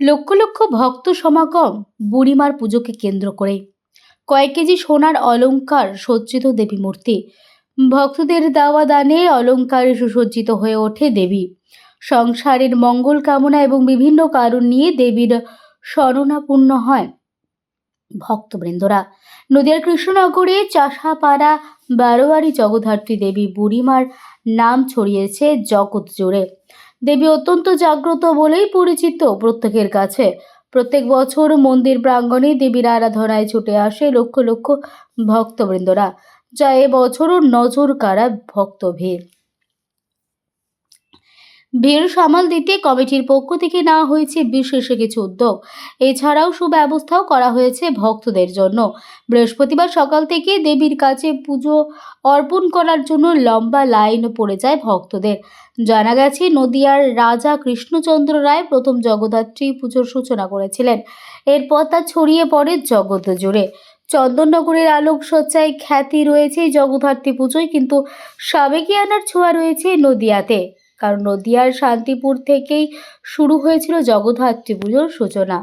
লক্ষ লক্ষ ভক্ত সমাগম বুড়িমার পুজোকে কেন্দ্র করে। কয়েক কেজি সোনার অলংকার সজ্জিত দেবী মূর্তি। ভক্তদের দাওয়া দানে অলংকারে সুসজ্জিত হয়ে ওঠে দেবী। সংসারের মঙ্গল কামনা এবং বিভিন্ন কারণ নিয়ে দেবীর স্মরণাপূর্ণ হয় ভক্তবৃন্দরা। নদিয়ার কৃষ্ণনগরে চাষাপাড়া বারোয়ারি জগদ্ধাত্রী দেবী বুড়িমার নাম ছড়িয়েছে জগৎ জুড়ে। দেবী অত্যন্ত জাগ্রত বলেই পরিচিত প্রত্যেকের কাছে। প্রত্যেক বছর মন্দির প্রাঙ্গণে দেবীর আরাধনায় ছুটে আসে লক্ষ লক্ষ ভক্তবৃন্দরা। যা এবছরও নজর কাড়া ভক্ত ভিড় ভিড় সামাল দিতে কমিটির পক্ষ থেকে নেওয়া হয়েছে বিশেষ কিছু উদ্যোগ। এছাড়াও সুব্যবস্থাও করা হয়েছে ভক্তদের জন্য। বৃহস্পতিবার সকাল থেকে দেবীর কাছে পুজো অর্পণ করার জন্য লম্বা লাইন পড়ে যায় ভক্তদের। জানা গেছে, নদিয়ার রাজা কৃষ্ণচন্দ্র রায় প্রথম জগদ্ধাত্রী পুজোর সূচনা করেছিলেন। এরপর তা ছড়িয়ে পড়ে জগৎ জুড়ে। চন্দননগরের আলোকসজ্জায় খ্যাতি রয়েছে জগদ্ধাত্রী পুজোয়, কিন্তু সাবেকিয়ানার ছোঁয়া রয়েছে নদিয়াতে। কারণ নদিয়ার শান্তিপুর থেকেই শুরু হয়েছিল জগদ্ধাত্রী পুজোর সূচনা।